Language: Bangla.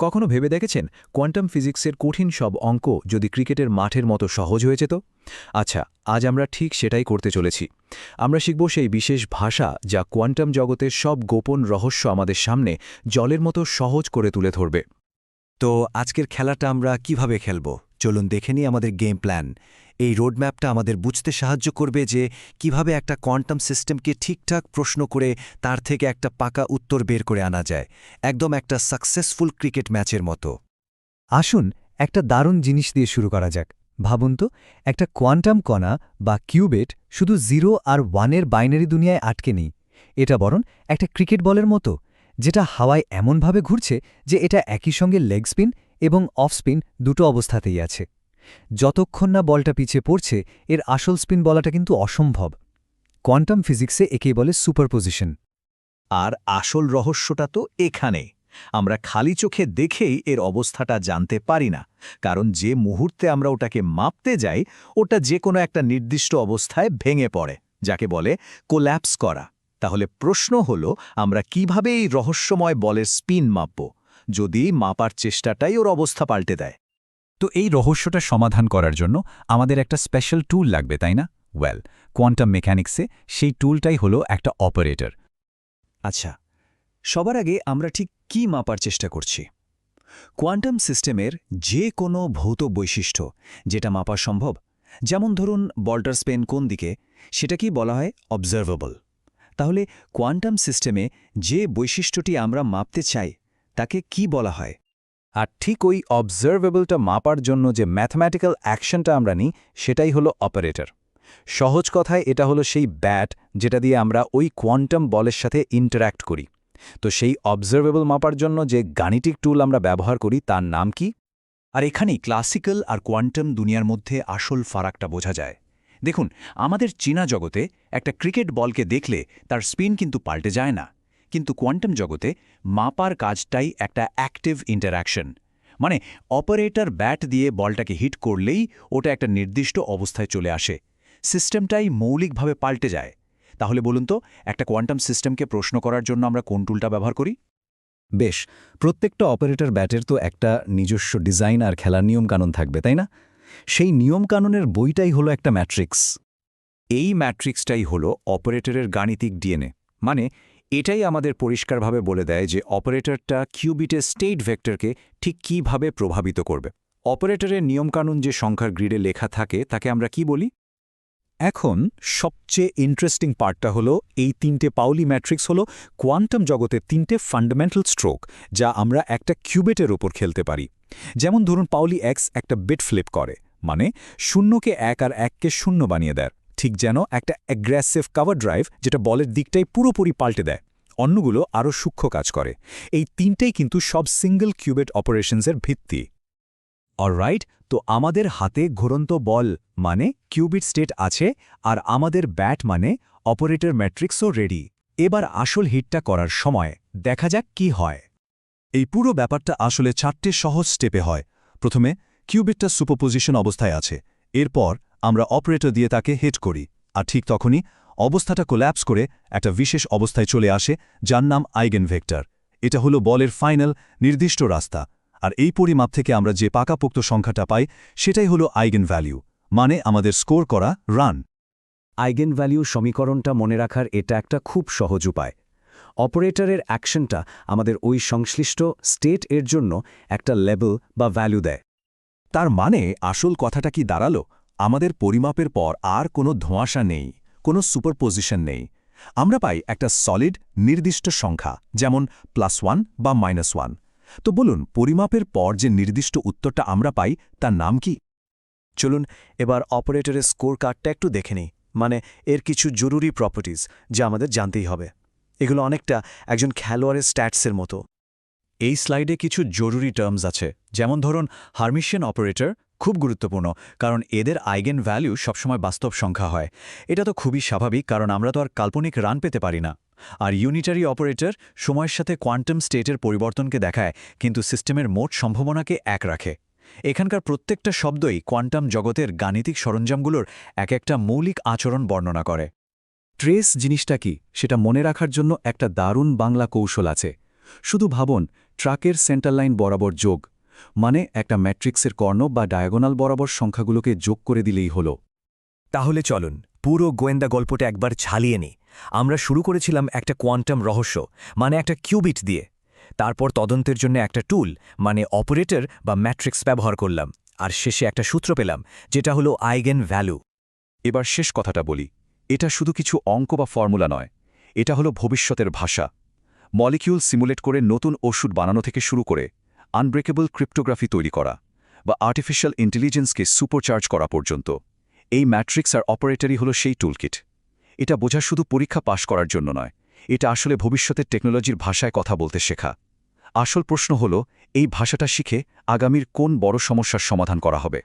কখনো ভেবে দেখেছেন কোয়ান্টাম ফিজিক্সের কঠিন সব অঙ্ক যদি ক্রিকেটের মাঠের মতো সহজ হয়ে যেত? আচ্ছা আজ আমরা ঠিক সেটাই করতে চলেছি। আমরা শিখব সেই বিশেষ ভাষা যা কোয়ান্টাম জগতের সব গোপন রহস্য আমাদের সামনে জলের মতো সহজ করে তুলে ধরবে। তো আজকের খেলাটা আমরা কীভাবে খেলব? চলুন দেখে নিই আমাদের গেম প্ল্যান এই রোডম্যাপটা আমাদের বুঝতে সাহায্য করবে যে কীভাবে একটা কোয়ান্টাম সিস্টেমকে ঠিকঠাক প্রশ্ন করে তার থেকে একটা পাকা উত্তর বের করে আনা যায়। একদম একটা সাকসেসফুল ক্রিকেট ম্যাচের মতো। আসুন একটা দারুণ জিনিস দিয়ে শুরু করা যাক। ভাবুন তো, একটা কোয়ান্টাম কণা বা কিউবেট শুধু জিরো আর ওয়ানের বাইনারি দুনিয়ায় আটকে নেই। এটা বরং একটা ক্রিকেট বলের মতো। যেটা হাওয়ায় এমনভাবে ঘুরছে যে এটা একই সঙ্গে লেগ স্পিন এবং অফ স্পিন দুটো অবস্থাতেই আছে। যতক্ষণ না বলটা পিছে পড়ছে, এর আসল স্পিন বলাটা কিন্তু অসম্ভব। কোয়ান্টাম ফিজিক্সে একেই বলে সুপারপোজিশন। আর আসল রহস্যটা তো এখানে। আমরা খালি চোখে দেখেই এর অবস্থাটা জানতে পারি না, কারণ যে মুহূর্তে আমরা ওটাকে মাপতে যাই, ওটা যে কোনো একটা নির্দিষ্ট অবস্থায় ভেঙে পড়ে, যাকে বলে কোল্যাপস করা। তাহলে প্রশ্ন হল আমরা কীভাবে এই রহস্যময় বলের স্পিন মাপব যদি মাপার চেষ্টাটাই ওর অবস্থা পাল্টে দেয়? তো এই রহস্যটা সমাধান করার জন্য আমাদের একটা স্পেশাল টুল লাগবে তাই না? ওয়েল কোয়ান্টাম মেকানিক্সে সেই টুলটাই হলো একটা অপারেটর আচ্ছা সবার আগে আমরা ঠিক কি মাপার চেষ্টা করছি? কোয়ান্টাম সিস্টেমের যে কোনো ভৌত বৈশিষ্ট্য যেটা মাপা সম্ভব যেমন ধরুন বল্টার স্পেন কোন দিকে সেটা কি বলা হয় অবজারভেবল তাহলে কোয়ান্টাম সিস্টেমে যে বৈশিষ্ট্যটি আমরা মাপতে চাই, তাকে কি বলা হয়? আর ঠিক ওই অবজারভেবলটা মাপার জন্য যে ম্যাথমেটিক্যাল অ্যাকশনটা আমরা নিই, সেটাই হলো অপারেটর সহজ কথায় এটা হলো সেই ব্যাট যেটা দিয়ে আমরা ওই কোয়ান্টাম বলের সাথে ইন্টারঅ্যাক্ট করি। তো সেই অবজারভেবল মাপার জন্য যে গাণিতিক টুল আমরা ব্যবহার করি, তার নাম কি? আর এখানেই ক্লাসিক্যাল আর কোয়ান্টাম দুনিয়ার মধ্যে আসল ফারাকটা বোঝা যায়। দেখুন, আমাদের চীনা জগতে একটা ক্রিকেট বলকে দেখলে তার স্পিন কিন্তু পাল্টে যায় না। কিন্তু কোয়ান্টাম জগতে মাপার কাজটাই একটা অ্যাক্টিভ ইন্টারাকশন মানে অপারেটর ব্যাট দিয়ে বলটাকে হিট করলেই ওটা একটা নির্দিষ্ট অবস্থায় চলে আসে। সিস্টেমটাই মৌলিকভাবে পাল্টে যায়। তাহলে বলুন তো, একটা কোয়ান্টাম সিস্টেমকে প্রশ্ন করার জন্য আমরা কোন টুলটা ব্যবহার করি? বেশ, প্রত্যেকটা অপারেটর ব্যাটের তো একটা নিজস্ব ডিজাইন আর খেলার নিয়মকানুন থাকবে, তাই না? সেই নিয়মকানুনের বইটাই হলো একটা ম্যাট্রিক্স। এই ম্যাট্রিক্সটাই হলো অপারেটরের গাণিতিক ডিএনএ। মানে এটাই আমাদের পরিষ্কারভাবে বলে দেয় যে অপারেটরটা কিউবিটের স্টেট ভেক্টরকে ঠিক কীভাবে প্রভাবিত করবে। অপারেটরের নিয়মকানুন যে সংখ্যার গ্রিডে লেখা থাকে, তাকে আমরা কি বলি? এখন সবচেয়ে ইন্টারেস্টিং পার্টটা হলো এই তিনটে পাউলি ম্যাট্রিক্স হলো কোয়ান্টাম জগতের তিনটে ফান্ডামেন্টাল স্ট্রোক, যা আমরা একটা কিউবেটের ওপর খেলতে পারি। যেমন ধরুন পাউলি এক্স একটা বিট ফ্লিপ করে মানে শূন্যকে এক আর এককে শূন্য বানিয়ে দেয়, ঠিক যেন একটা অ্যাগ্রেসিভ কাভার ড্রাইভ যেটা বলের দিকটাই পুরোপুরি পাল্টে দেয়, অন্যগুলো আরও সূক্ষ্ম কাজ করে। এই তিনটেই কিন্তু সব সিঙ্গল কিউবেট অপারেশনসের ভিত্তি। অলরাইট তো আমাদের হাতে ঘুরন্ত বল মানে কিউবিট স্টেট আছে আর আমাদের ব্যাট মানে অপারেটর ম্যাট্রিক্সও রেডি এবার আসল হিটটা করার সময়, দেখা যাক কি হয়। এই পুরো ব্যাপারটা আসলে চারটে সহজ স্টেপে হয়। প্রথমে, কিউবিটটা সুপোপোজিশন অবস্থায় আছে। এরপর, আমরা অপারেটর দিয়ে তাকে হিট করি। আর ঠিক তখনই, অবস্থাটা কোল্যাপস করে একটা বিশেষ অবস্থায় চলে আসে, যার নাম আইগেন ভেক্টর এটা হলো বলের ফাইনাল, নির্দিষ্ট রাস্তা। আর এই পরিমাপ থেকে আমরা যে পাকাপোক্ত সংখ্যাটা পাই, সেটাই হলো আইগেন ভ্যালিউ মানে আমাদের স্কোর করা রান। আইগেন ভ্যালিউ সমীকরণটা মনে রাখার এটা একটা খুব সহজ উপায়। অপারেটরের অ্যাকশনটা আমাদের ওই সংশ্লিষ্ট স্টেট এর জন্য একটা লেভেল বা ভ্যালু দেয়। তার মানে আসল কথাটা কি দাঁড়াল? আমাদের পরিমাপের পর আর কোনো ধোঁয়াশা নেই, কোনো সুপারপোজিশন নেই। আমরা পাই একটা সলিড, নির্দিষ্ট সংখ্যা, যেমন প্লাস ওয়ান বা মাইনাস ওয়ান। তো বলুন, পরিমাপের পর যে নির্দিষ্ট উত্তরটা আমরা পাই, তার নাম কি? চলুন এবার অপারেটরের স্কোর কার্ডটা একটু দেখে নিই। মানে এর কিছু জরুরি প্রপার্টিজ যা আমাদের জানতেই হবে। এগুলো অনেকটা একজন খেলোয়াড়ের স্ট্যাটসের মতো। এই স্লাইডে কিছু জরুরি টার্মস আছে, যেমন ধরুন হারমিশিয়ান অপারেটর খুব গুরুত্বপূর্ণ, কারণ এদের আইগেন ভ্যালু সবসময় বাস্তব সংখ্যা হয়। এটা তো খুবই স্বাভাবিক, কারণ আমরা তো আর কাল্পনিক রান পেতে পারি না। আর ইউনিটারি অপারেটর সময়ের সাথে কোয়ান্টাম স্টেটের পরিবর্তনকে দেখায়, কিন্তু সিস্টেমের মোট সম্ভাবনাকে এক রাখে। এখানকার প্রত্যেকটা শব্দই কোয়ান্টাম জগতের গাণিতিক সরঞ্জামগুলোর এক একটা মৌলিক আচরণ বর্ণনা করে। ট্রেস জিনিসটা কি সেটা মনে রাখার জন্য একটা দারুণ বাংলা কৌশল আছে। শুধু ভাবুন ট্রাকের সেন্টার লাইন বরাবর যোগ মানে একটা ম্যাট্রিক্সের কর্ণ বা ডায়াগোনাল বরাবর সংখ্যাগুলোকে যোগ করে দিলেই হলো। তাহলে চলুন পুরো গোয়েন্দা গল্পটা একবার ছালিয়ে নি আমরা শুরু করেছিলাম একটা কোয়ান্টাম রহস্য মানে একটা কিউবিট দিয়ে। তারপর তদন্তের জন্য একটা টুল মানে অপারেটর বা ম্যাট্রিক্স ব্যবহার করলাম। আর শেষে একটা সূত্র পেলাম যেটা হলো আইগেন ভ্যালু। এবার শেষ কথাটা বলি। এটা শুধু কিছু অঙ্ক বা ফর্মুলা নয়, এটা হলো ভবিষ্যতের ভাষা। মলিকিউল সিমুলেট করে নতুন ওষুধ বানানো থেকে শুরু করে আনব্রেকেবল ক্রিপ্টোগ্রাফি তৈরি করা বা আর্টিফিশিয়াল ইন্টেলিজেন্সকে সুপারচার্জ করা পর্যন্ত। এই ম্যাট্রিক্স আর অপারেটরই হলো সেই টুলকিট। এটা বোঝা শুধু পরীক্ষা পাশ করার জন্য নয়, এটা আসলে ভবিষ্যতের টেকনোলজির ভাষায় কথা বলতে শেখা। আসল প্রশ্ন হল, এই ভাষাটা শিখে আগামীর কোন বড় সমস্যার সমাধান করা হবে?